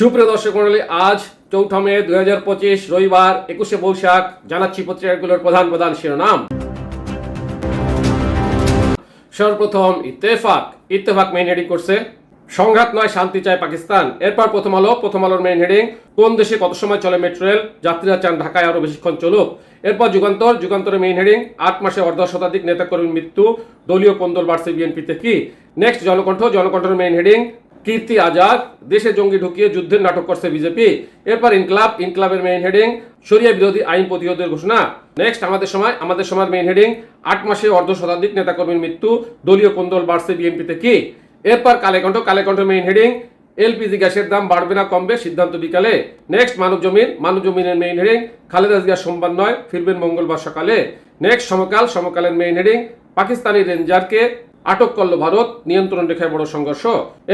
সুপ্রিয় দর্শক মন্ডলী আজ চৌঠা মে দুই হাজার পঁচিশ, রবিবার একুশে বৈশাখ, জানাচ্ছি পত্রিকাগুলোর প্রধান প্রধান শিরোনাম। সর্বপ্রথম ইত্তেফাক ইত্তেফাক মেইন হেডিং করছে, সংঘাত নয়, শান্তি চায় পাকিস্তান। এরপর প্রথম আলো, প্রথম আলোর মেইন হেডিং কোন দেশে কত সময় চলে মেট্রো রেল যাত্রীরা চান ঢাকায় আরও বেশিক্ষণ চলুক। এরপর যুগান্তর, যুগান্তরের মেইন হেডিং আট মাসে অর্ধ শতাধিক নেতাকর্মীর মৃত্যু, দলীয় কোন্দল বাড়ছে বিএনপিতে কি? নেক্সট জনকণ্ঠ, জনকণ্ঠের মেইন হেডিং কীর্তি আজাদ, দেশে জঙ্গি ঢুকিয়ে যুদ্ধের নাটক করছে বিজেপি। এরপর ইনকলাব, ইনকলাবের মেইন হেডিং সরিয়া বিরোধী আইন প্রতিরোধের ঘোষণা। নেক্সট আমাদের সময়, আমাদের সময়ের মেইন হেডিং আট মাসে অর্ধ শতাধিক নেতাকর্মীর মৃত্যু, দলীয় কোন্দল বাড়ছে বিএনপিতে কি? এরপর Kalerkantha Kalerkantha main heading LPG গ্যাসের দাম বাড়বে না, কমবে, সিদ্ধান্ত বিকালে। নেক্সট মানব জমিন মানব জমিনের মেইন হেডিং খালেদা জিয়া সোমবার নয়, ফিরবেন মঙ্গলবার সকালে। নেক্সট সমকাল, সমকালের মেইন হেডিং পাকিস্তানি রেঞ্জারকে আটক করল ভারত, নিয়ন্ত্রণ রেখায় বড় সংঘর্ষ।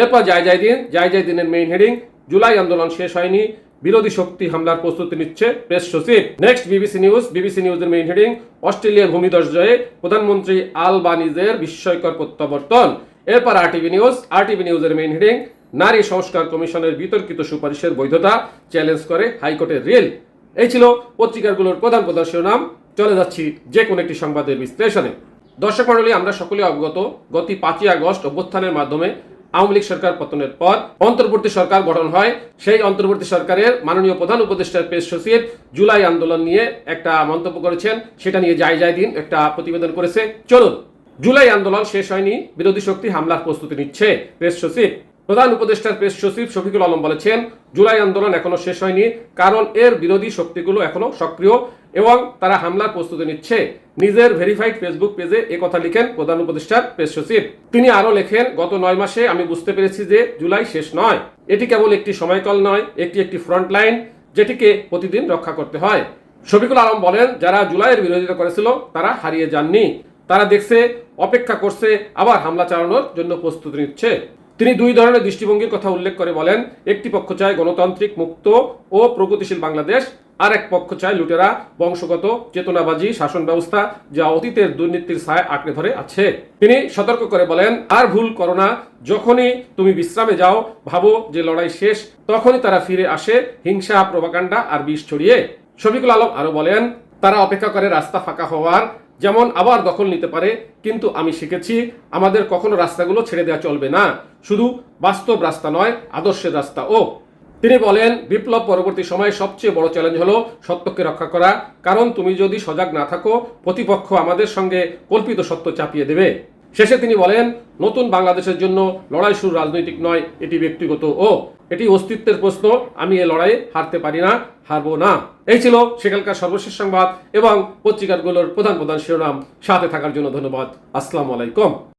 এরপর যায় যায় দিন যায় যায় দিনের মেইন হেডিং জুলাই আন্দোলন শেষ হয়নি, বিরোধী শক্তি হামলার প্রস্তুতি নিচ্ছে প্রেস সচিব। নেক্সট বিবিসি নিউজ বিবিসি নিউজের মেইন হেডিং অস্ট্রেলিয়ার ভূমিধস জয়ে প্রধানমন্ত্রী আল বানিজের বিস্ময়কর প্রত্যাবর্তন। এরপর আরটিভি নিউজ আরটিভি নিউজের মেইন হেডিং নারী সংস্কার কমিশনের বিতর্কিত সুপারিশের বৈধতা চ্যালেঞ্জ করে হাইকোর্টের রিল। এই ছিল পত্রিকাগুলোর প্রধান প্রধান শিরোনাম চলে যাচ্ছি যে কোনো একটি সংবাদের বিশ্লেষণে। দর্শক মণ্ডলী, আমরা সকলে অবগত, গত পাঁচই আগস্ট অভ্যুত্থানের মাধ্যমে আওয়ামী লীগ সরকার পতনের পর অন্তর্বর্তী সরকার গঠন হয়। সেই অন্তর্বর্তী সরকারের মাননীয় প্রধান উপদেষ্টার পেশ সচিব জুলাই আন্দোলন নিয়ে একটা মন্তব্য করেছেন। সেটা নিয়ে যাই যাই দিন একটা প্রতিবেদন করেছে। চলুন, জুলাই আন্দোলন শেষ হয়নি, বিরোধী শক্তি হামলার প্রস্তুতি নিচ্ছে প্রেস সচিব। প্রধান উপদেষ্টার প্রেস সচিব শফিকুল আলম বলেছেন, জুলাই আন্দোলন এখনও শেষ হয়নি, কারণ এর বিরোধী শক্তিগুলো এখনও সক্রিয়। এবং তারা হামলার প্রস্তুতি নিচ্ছে। নিজের ভেরিফাইড ফেসবুক পেজে কথা লিখেন প্রধান উপদেষ্টার প্রেস সচিব। তিনি আরও লেখেন, গত নয় মাসে আমি বুঝতে পেরেছি যে জুলাই শেষ নয়। এটি কেবল একটি সময়কাল নয় একটি একটি ফ্রন্ট লাইন যেটিকে প্রতিদিন রক্ষা করতে হয়। শফিকুল আলম বলেন, যারা জুলাইয়ের বিরোধিতা করেছিল, তারা হারিয়ে যাননি। তারা দেখছে, অপেক্ষা করছে, আবার হামলা চালানোর জন্য প্রস্তুতি নিচ্ছে। তিনি দুই ধরনের দৃষ্টিভঙ্গির কথা উল্লেখ করে বলেন, একটি পক্ষ চায় গণতান্ত্রিক, মুক্ত ও প্রগতিশীল বাংলাদেশ আর এক পক্ষ চায় লুটেরা, বংশগত চেতনাবাজি, শাসন ব্যবস্থা, যা অতীতের দুর্নীতির ছায় আঁকড়ে ধরে আছে। তিনি সতর্ক করে বলেন, আর ভুল করো না। যখনই তুমি বিশ্রামে যাও, ভাবো যে লড়াই শেষ, তখনই তারা ফিরে আসে, হিংসা, প্রভাকাণ্ডা আর বিষ ছড়িয়ে। শফিকুল আলম আরও বলেন, তারা অপেক্ষা করে রাস্তা ফাঁকা হওয়ার, যেমন আবার দখল নিতে পারে, কিন্তু আমি শিখেছি, আমাদের কখনো রাস্তাগুলো ছেড়ে দেওয়া চলবে না। শুধু বাস্তব রাস্তা নয়, আদর্শের রাস্তা ও তিনি বলেন, বিপ্লব পরবর্তী সময়ে সবচেয়ে বড় চ্যালেঞ্জ হলো সত্যকে রক্ষা করা। কারণ তুমি যদি সজাগ না থাকো, প্রতিপক্ষ আমাদের সঙ্গে কল্পিত সত্য চাপিয়ে দেবে। শেষে তিনি বলেন, নতুন বাংলাদেশের জন্য লড়াই শুরু রাজনৈতিক নয়, এটি ব্যক্তিগত ও এটি অস্তিত্বের প্রশ্ন। আমি এ লড়াইয়ে হারতে পারি না, হারবো না। এই ছিল সেখানকার সর্বশেষ সংবাদ এবং পত্রিকাগুলোর প্রধান প্রধান শিরোনাম। সাথে থাকার জন্য ধন্যবাদ। আসসালামু আলাইকুম।